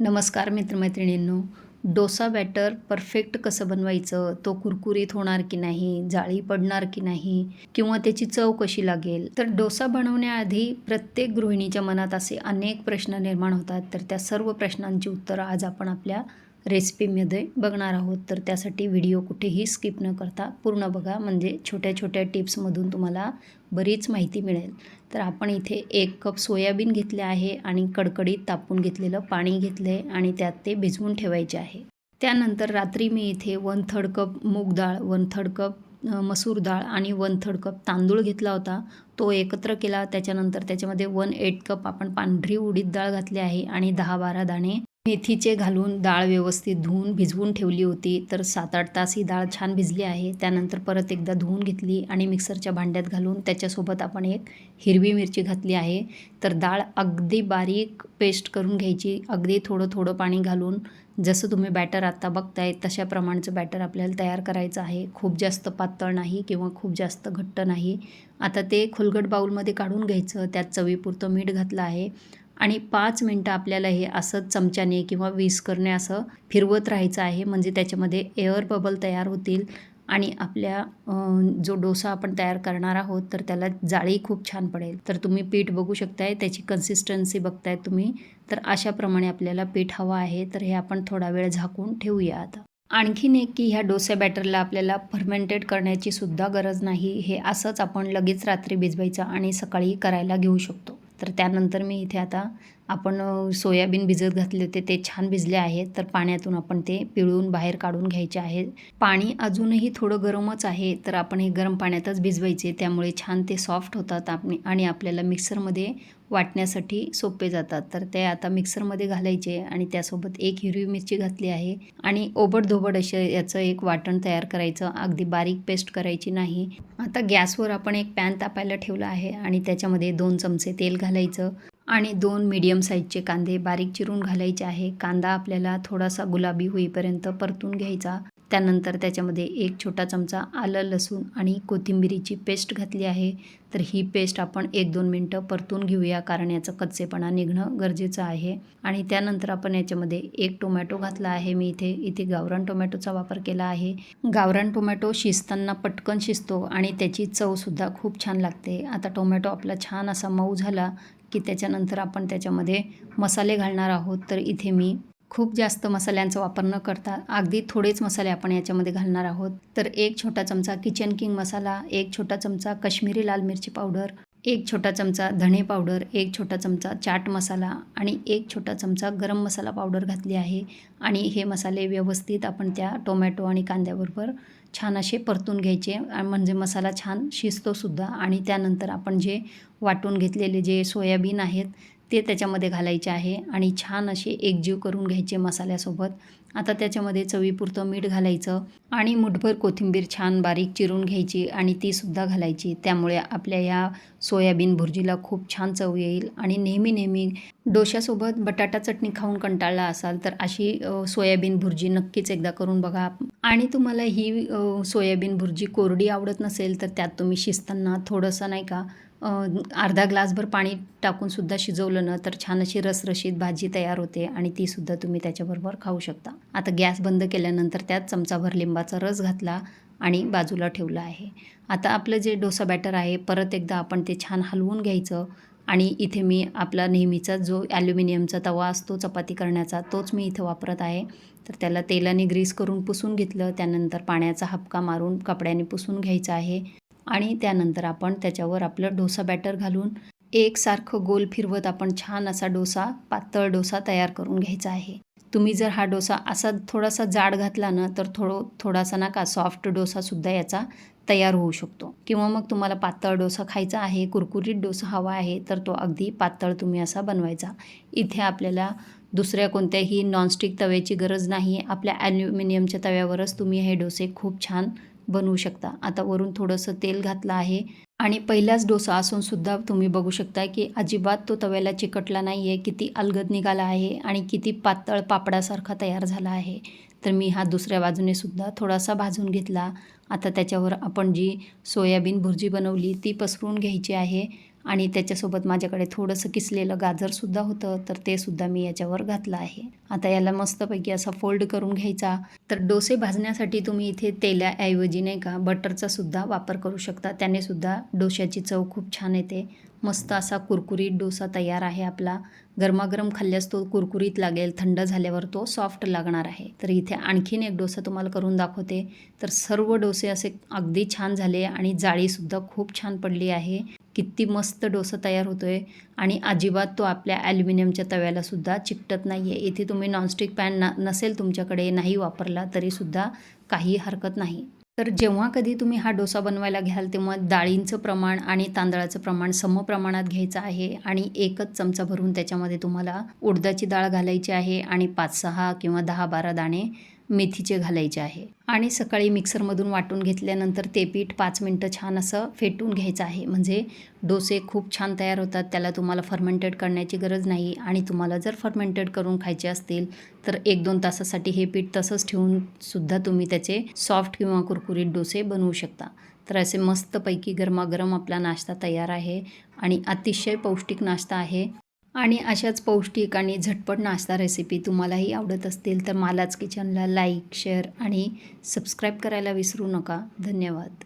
नमस्कार मित्रमैत्रिणींनो. Dosa batter perfect कसं बनवायचं? तो कुरकुरीत होणार की नाही? जाळी पडणार की नाही? किंवा त्याची चव कशी लागेल? तर डोसा बनवण्याआधी प्रत्येक गृहिणीच्या मनात असे अनेक प्रश्न निर्माण होतात. तर त्या सर्व प्रश्नांची उत्तरं आज आपण आपल्या रेसिपीमध्ये बघणार आहोत. तर त्यासाठी व्हिडिओ कुठेही स्किप न करता पूर्ण बघा. म्हणजे छोट्या छोट्या टिप्समधून तुम्हाला बरीच माहिती मिळेल. तर आपण इथे एक कप सोयाबीन घेतले आहे आणि कडकडीत तापून घेतलेलं पाणी घेतलं आहे आणि त्यात ते भिजवून ठेवायचे आहे. त्यानंतर रात्री मी इथे वन थर्ड कप मूग डाळ वन थर्ड कप मसूर डाळ आणि वन थर्ड कप तांदूळ घेतला होता. तो एकत्र केला. त्याच्यानंतर त्याच्यामध्ये वन एट कप आपण पांढरी उडीद डाळ घातली आहे आणि दहा बारा दाणे मेथीचे घालून डाळ व्यवस्थित धुवून भिजवून ठेवली होती तर सात आठ तास ही डाळ छान भिजली आहे. त्यानंतर परत एकदा धुवून घेतली आणि मिक्सरच्या भांड्यात घालून त्याच्यासोबत आपण एक हिरवी मिरची घातली आहे. तर डाळ अगदी बारीक पेस्ट करून घ्यायची अगदी थोडं थोडं पाणी घालून जसं तुम्ही बॅटर आत्ता बघताय तशा प्रमाणचं बॅटर आपल्याला तयार करायचं आहे. खूप जास्त पातळ नाही किंवा खूप जास्त घट्ट नाही. आता ते खुलगट बाऊलमध्ये काढून घ्यायचं त्यात चवीपुरतं मीठ घातलं आहे. आणि पाच मिनटं आपल्याला हे असं चमच्याने किंवा विस्करने असं फिरवत राहायचं आहे. म्हणजे त्याच्यामध्ये एअर बबल तयार होतील आणि आपल्या जो डोसा आपण तयार करणार आहोत तर त्याला जाळी खूप छान पडेल. तर तुम्ही पीठ बघू शकताय त्याची कन्सिस्टन्सी बघताय तुम्ही. तर अशाप्रमाणे आपल्याला पीठ हवं आहे. तर हे आपण थोडा वेळ झाकून ठेवूया आता. आणखीन एक की ह्या डोसा बॅटरला आपल्याला फर्मेंटेड करण्याची सुद्धा गरज नाही. हे असंच आपण लगेच रात्री भिजवायचं आणि सकाळी करायला घेऊ शकतो. तर त्यानंतर मी इथे आता आपण सोयाबीन भिजत घातले होते ते छान भिजले आहेत. तर पाण्यातून आपण ते पिळून बाहेर काढून घ्यायचे आहे. पाणी अजूनही थोडं गरमच आहे तर आपण हे गरम पाण्यातच भिजवायचे. त्यामुळे छान ते सॉफ्ट होतात आपण आणि आपल्याला मिक्सरमध्ये वाटण्यासाठी सोपे जातात. तर ते आता मिक्सरमध्ये घालायचे आणि त्यासोबत एक हिरवी मिरची घातली आहे. आणि ओबडधोबड असे याचं एक वाटण तयार करायचं. अगदी बारीक पेस्ट करायची नाही. आता गॅसवर आपण एक पॅन तापायला ठेवला आहे आणि त्याच्यामध्ये दोन चमचे तेल घालायचं. आणि दोन मीडियम साईजचे कांदे बारीक चिरून घालायचे आहे. कांदा आपल्याला थोडासा गुलाबी होईपर्यंत परतून घ्यायचा. त्यानंतर त्याच्यामध्ये एक छोटा चमचा आलं लसूण आणि कोथिंबिरीची पेस्ट घातली आहे. तर ही पेस्ट आपण एक दोन मिनटं परतून घेऊया कारण याचं कच्चेपणा निघणं गरजेचं आहे. आणि त्यानंतर आपण याच्यामध्ये एक टोमॅटो घातला आहे. मी इथे इथे गावरान टोमॅटोचा वापर केला आहे. गावरान टोमॅटो शिजताना पटकन शिजतो आणि त्याची चवसुद्धा खूप छान लागते. आता टोमॅटो आपला छान असा मऊ झाला की त्याच्यानंतर आपण त्याच्यामध्ये मसाले घालणार आहोत. तर इथे मी खूप जास्त मसाल्यांचा वापर न करता अगदी थोडेच मसाले आपण याच्यामध्ये घालणार आहोत. तर एक छोटा चमचा किचन किंग मसाला एक छोटा चमचा काश्मीरी लाल मिरची पावडर एक छोटा चमचा धणे पावडर एक छोटा चमचा चाट मसाला आणि एक छोटा चमचा गरम मसाला पावडर घातली आहे. आणि हे मसाले व्यवस्थित आपण त्या टोमॅटो आणि कांद्याबरोबर छान असे परतून घ्यायचे म्हणजे मसाला छान शिजतोसुद्धा. आणि त्यानंतर आपण जे वाटून घेतलेले जे सोयाबीन आहेत ते त्याच्यामध्ये घालायचे आहे आणि छान असे एकजीव करून घ्यायचे मसाल्यासोबत. आता त्याच्यामध्ये चवीपुरतं मीठ घालायचं आणि मुठभर कोथिंबीर छान बारीक चिरून घ्यायची आणि तीसुद्धा घालायची. त्यामुळे आपल्या या सोयाबीन भुर्जीला खूप छान चव येईल आणि नेहमी नेहमी डोश्यासोबत बटाटा चटणी खाऊन कंटाळला असाल तर अशी सोयाबीन भुर्जी नक्कीच एकदा करून बघा. आणि तुम्हाला ही सोयाबीन भुर्जी कोरडी आवडत नसेल तर त्यात तुम्ही शिजताना थोडंसं नाही का अर्धा ग्लासभर पाणी टाकूनसुद्धा शिजवलं ना तर छान अशी रसरशीत भाजी तयार होते आणि तीसुद्धा तुम्ही त्याच्याबरोबर खाऊ शकता. आता गॅस बंद केल्यानंतर त्यात चमचाभर लिंबाचा रस घातला आणि बाजूला ठेवला आहे. आता आपलं जे डोसा बॅटर आहे परत एकदा आपण ते छान हलवून घ्यायचं आणि इथे मी आपला नेहमीचा जो ॲल्युमिनियमचा तवा असतो चपाती करण्याचा तोच मी इथं वापरत आहे. तर त्याला तेलाने ग्रीस करून पुसून घेतलं त्यानंतर पाण्याचा हपका मारून कपड्याने पुसून घ्यायचा आहे. आणि त्यानंतर आपण त्याच्यावर आपलं डोसा बॅटर घालून एकसारखं गोल फिरवत आपण छान असा डोसा पातळ डोसा तयार करून घ्यायचा आहे. तुम्ही जर हा डोसा असा थोडासा जाड घातला ना तर थोडं थोडासा नका सॉफ्ट डोसासुद्धा याचा तयार होऊ शकतो. किंवा मग तुम्हाला पातळ डोसा खायचा आहे कुरकुरीत डोसा हवा आहे तर तो अगदी पातळ तुम्ही असा बनवायचा. इथे आपल्याला दुसऱ्या कोणत्याही नॉनस्टिक तव्याची गरज नाही. आपल्या ॲल्युमिनियमच्या तव्यावरच तुम्ही हे डोसे खूप छान बनवू शकता. आता वरून थोडंसं तेल घातलं आहे. आणि पहिलाच डोसा असून सुद्धा तुम्ही बघू शकता की अजिबात तो तव्याला चिकटला नाही आहे किती अलगद निघाला आहे आणि किती पातळ पापडासारखा तयार झाला आहे. तर मी हा दुसऱ्या बाजूने सुद्धा थोडासा भाजून घेतला. आता त्याच्यावर आपण जी सोयाबीन भुर्जी बनवली ती पसरून घ्यायची आहे. आणि त्याच्यासोबत माझ्याकडे थोडंसं किसलेलं गाजरसुद्धा होतं तर ते सुद्धा मी याच्यावर घातलं आहे. आता याला मस्तपैकी असा फोल्ड करून घ्यायचा. तर डोसे भाजण्यासाठी तुम्ही इथे तेलाऐवजी नाही का बटरचा सुद्धा वापर करू शकता. त्याने सुद्धा डोश्याची चव खूप छान येते. मस्त असा कुरकुरीत डोसा तयार आहे आपला. गरमागरम खाल्ल्यास तो कुरकुरीत लागेल थंड झाल्यावर तो सॉफ्ट लागणार आहे. तर इथे आणखीन एक डोसा तुम्हाला करून दाखवते. तर सर्व डोसे असे अगदी छान झाले आणि जाळीसुद्धा खूप छान पडली आहे. किती मस्त डोसा तयार होतो आहे आणि अजिबात तो आपल्या ॲल्युमिनियमच्या तव्याला सुद्धा चिकटत नाही आहे इथे तुम्ही नॉनस्टिक पॅन ना नसेल तुमच्याकडे नाही वापरला तरीसुद्धा काही हरकत नाही. तर जेव्हा कधी तुम्ही हा डोसा बनवायला घ्याल तेव्हा डाळींचं प्रमाण आणि तांदळाचं प्रमाण सम प्रमाणात घ्यायचं आहे आणि एकच चमचा भरून त्याच्यामध्ये तुम्हाला उडदाची डाळ घालायची आहे आणि पाच सहा किंवा दहा बारा दाणे मेथीचे घालायचे आहे. आणि सकाळी मिक्सरमधून वाटून घेतल्यानंतर ते पीठ पाच मिनटं छान असं फेटून घ्यायचं आहे. म्हणजे डोसे खूप छान तयार होतात त्याला तुम्हाला फर्मेंटेड करण्याची गरज नाही. आणि तुम्हाला जर फर्मेंटेड करून खायचे असतील तर एक दोन तासासाठी हे पीठ तसंच ठेवून सुद्धा तुम्ही त्याचे सॉफ्ट किंवा कुरकुरीत डोसे बनवू शकता. तर असे मस्तपैकी गरमागरम आपला नाश्ता तयार आहे. आणि अतिशय पौष्टिक नाश्ता आहे. आणि अशाच पौष्टिक आणि झटपट नाश्ता रेसिपी तुम्हालाही आवडत असतील तर मालाच किचनला लाईक शेअर आणि सबस्क्राईब करायला विसरू नका. धन्यवाद.